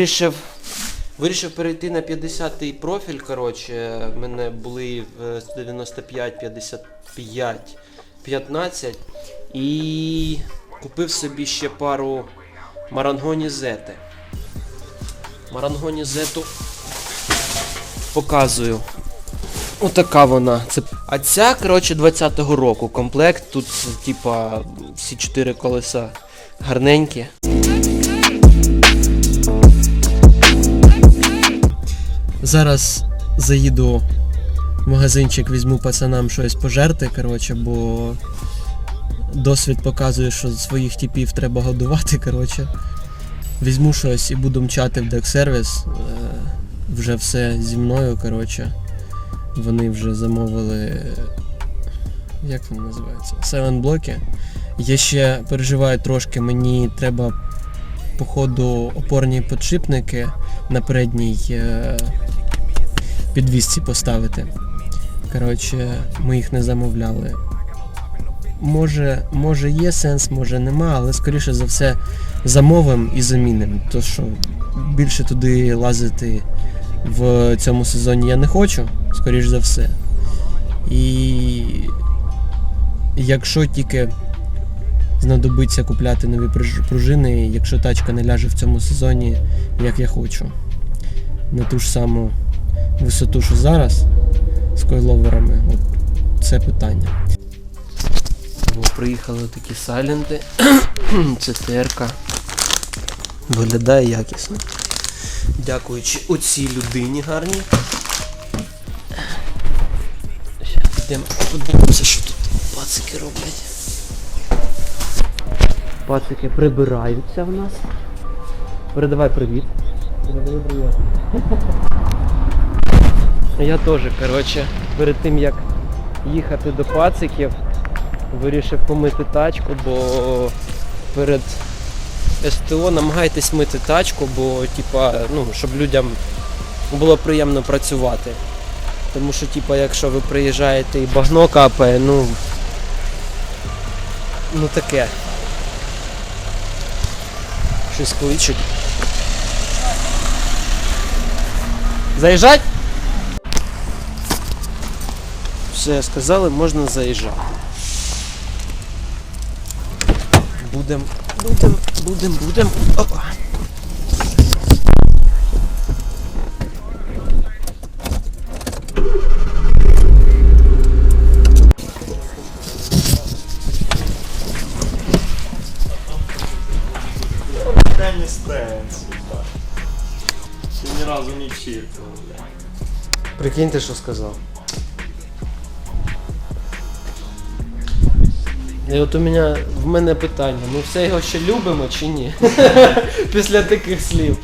Вирішив, вирішив перейти на 50-й профіль. Коротше, в мене були в 195, 55, 15. І купив собі ще пару Марангоні Зети. Марангоні Зету показую. Отака вона. Це... А ця, коротше, 20-го року комплект. Тут, типа, всі чотири колеса гарненькі. Зараз заїду в магазинчик, візьму пацанам щось пожерти, коротше, бо досвід показує, що своїх типів треба годувати, коротше. Візьму щось і буду мчати в дек-сервіс. Е, Вже все зі мною, коротше. Вони вже замовили. Як вони називаються? Seven блоки. Я ще переживаю трошки, мені треба по ходу опорні подшипники на передній е, підвісці поставити. Коротше, ми їх не замовляли. Може, може є сенс, може нема, але скоріше за все замовимо і замінимо. То що більше туди лазити в цьому сезоні я не хочу, скоріш за все. І якщо тільки знадобиться купляти нові пружини, якщо тачка не ляже в цьому сезоні, як я хочу. На ту ж саму висоту, що зараз з койловерами, от це питання. Приїхали такі сайленти. Це терка. Виглядає якісно. Дякуючи оцій людині гарній. Подивимося, що тут пацики роблять. Пацики прибираються в нас. Передавай привіт. Передавай привіт. Я теж, коротше, перед тим як їхати до пациків, вирішив помити тачку, бо перед СТО намагайтесь мити тачку, бо типа, ну, щоб людям було приємно працювати. Тому що, типа, якщо ви приїжджаєте і багно капає, ну. Ну таке. Щось кличуть. Заїжджать? Все, сказали, можна заїжджати. Будем, будем, будем, будем. Опа. Ни разу не чиркнул. Прикиньте, що сказав. І от у мене в мене питання, ми все його ще любимо чи ні? Після таких слів.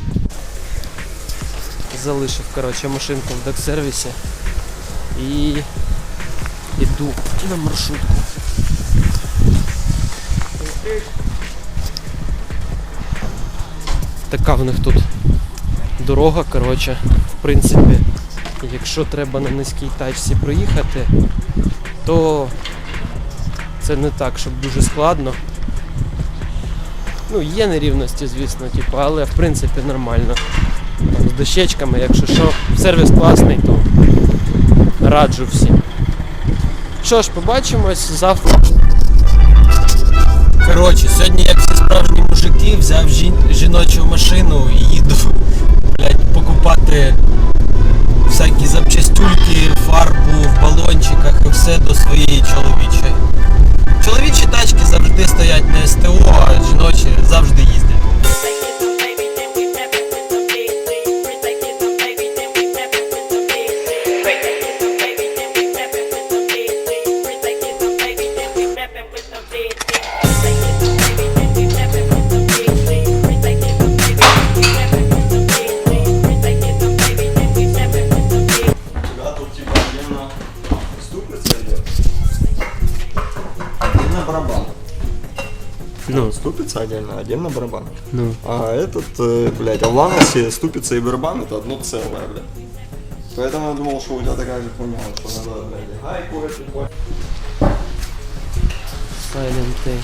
Залишив, коротше, машинку в док-сервісі і іду на маршрутку. Така в них тут дорога, коротше, в принципі, якщо треба на низькій тачці проїхати, то це не так, щоб дуже складно. Ну, є нерівності, звісно, типу, але в принципі нормально. Там, з дощечками, якщо що, сервіс класний, то раджу всім. Що ж, побачимось завтра. Коротше, сьогодні, як всі справжні мужики, взяв жін- жіночу машину і їду блядь, покупати всякі запчастюльки, фарбу в балончиках і все до своєї чоловічої. Чоловічі тачки завжди стоять на СТО, а жіночі завжди Ступица отдельно, отдельно барабан. ну. А этот, э, блядь, а в Ланосе ступица и барабан это одно целое, блядь. Поэтому я думал, что у тебя такая же хуйня, что надо, блядь, гайку эту. Сайленты.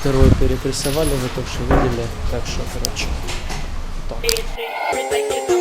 Второй перепрессовали, вы только что видели. Так что, короче. так.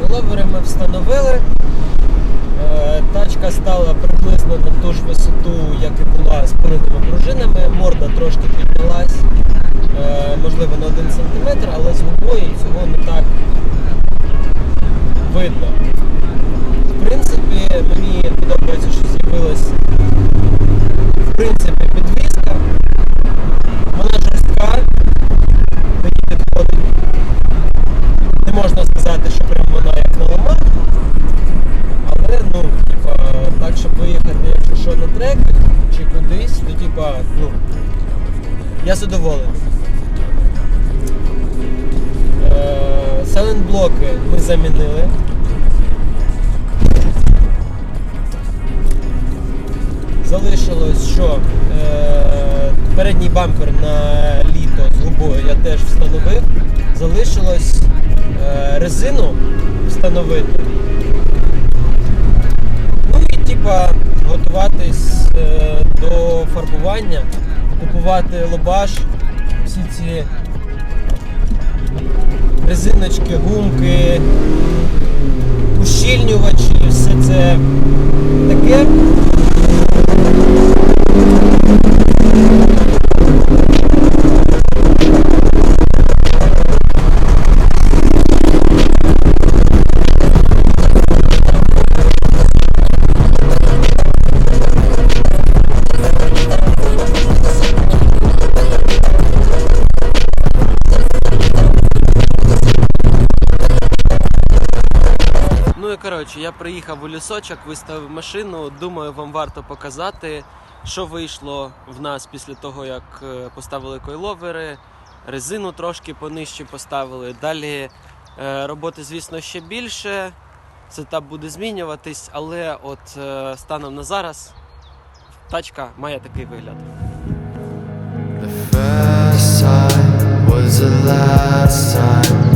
Коловери ми встановили. Е, Тачка стала приблизно на ту ж висоту, як і була з передними пружинами. Морда трошки піднялась, е, можливо, на 1 см, але з губою цього не так видно. Я задоволений. Селен-блоки ми замінили. Залишилось, що е, передній бампер на літо з губою я теж встановив. Залишилось е, резину встановити. Ну і типа готуватись е, до фарбування, купувати лобаш, всі ці резиночки, гумки, ущільнювачі, все це таке. Коротше, я приїхав у лісочок, виставив машину. Думаю, вам варто показати, що вийшло в нас після того, як е, поставили койловери, резину трошки понижче поставили. Далі е, роботи, звісно, ще більше. Сетап буде змінюватись, але от е, станом на зараз тачка має такий вигляд. The first time was the last time.